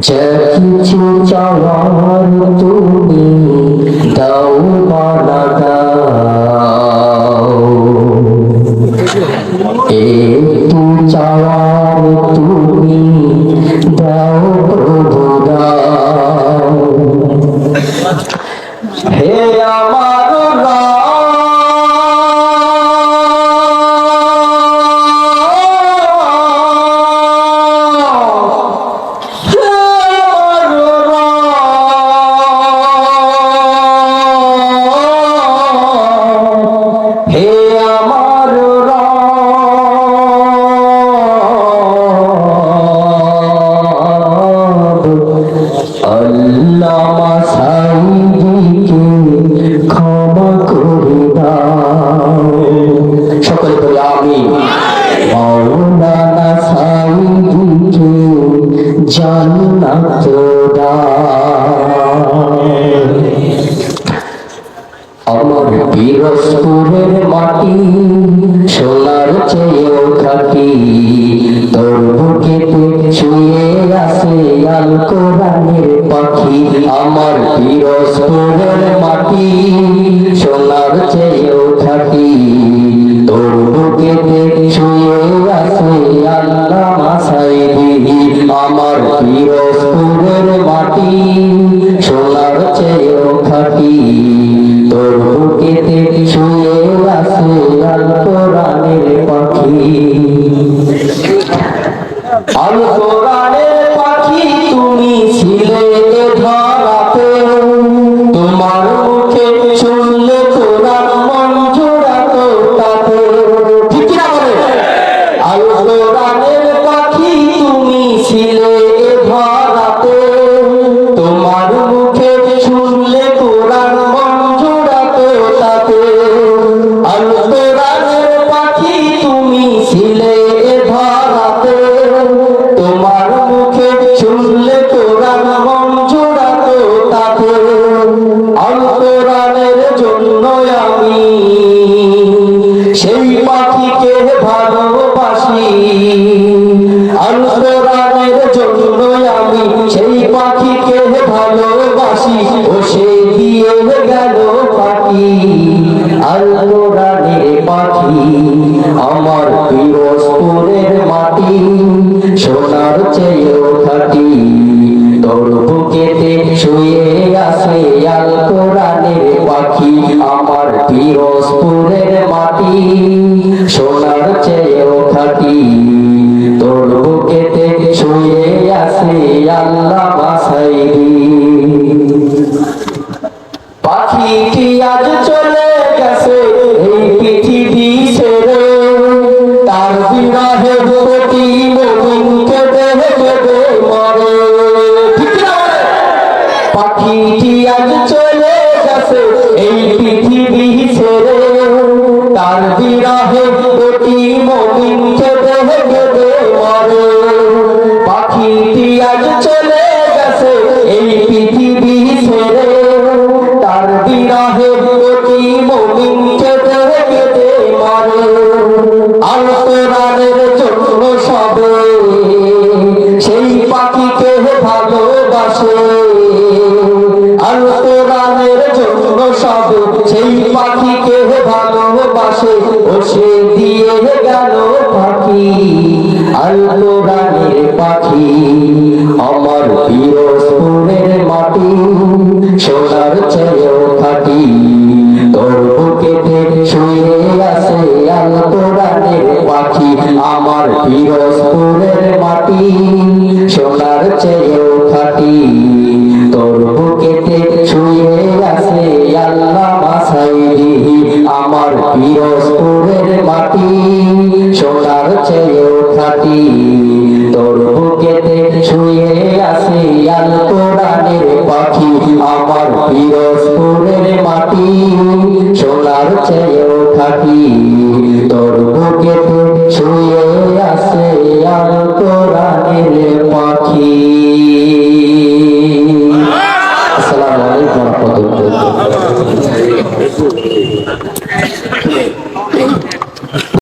যা কিছু চাওয়ার তুমি আল্লাহ সাইদিকে ক্ষমা করে দাও সকলে করে আমি মাটি সোনার চেয়েও খাটি তোর আসে আল কোরআনের পাখি আমার বীরস্পুরের মাটি সোনার চেয়েও খাটি। তোর বুকেতে শুয়ে আছে আল্লাহ। আল কোরআনের আল কোরআনের পাখি, আমার পিরোজপুরের মাটি, সোনার চেয়েও খাটি। তোর বুকেতে শুয়ে আছে আল কোরআনের পাখি, আমার পিরোজপুরের মাটি, সোনার চেয়েও খাটি। তোর বুকেতে পাখিটি আজ চলে গেছে, এই পৃথিবী ছেড়ে তার বিরহে দেবে মরে। পাখিটি আজ চলে গেছে, এই পৃথিবী ছেড়ে তার বিরহে দেবে মরে। আল কোরআনের জন্য সবে সেই পাখিকে ভালোবাসে। কোরআনের জন্য সবে সেই পাখিকে ভালোবাসে ও সে দিয়ে গেল পাখি। আল কোরআনের পাখি আমার পিরোজপুরের মাটি, সোনার চেয়েও আমার পিরোজপুরের মাটি, সোনার চেয়েও খাটি। পিরোজপুরের মাটি, সোনার চেয়েও খাটি। তোর বুকেতে শুয়ে আছে আল কোরআনের পাখি। আমার পিরোজপুরের মাটি, সোনার চেয়েও খাটি। তোর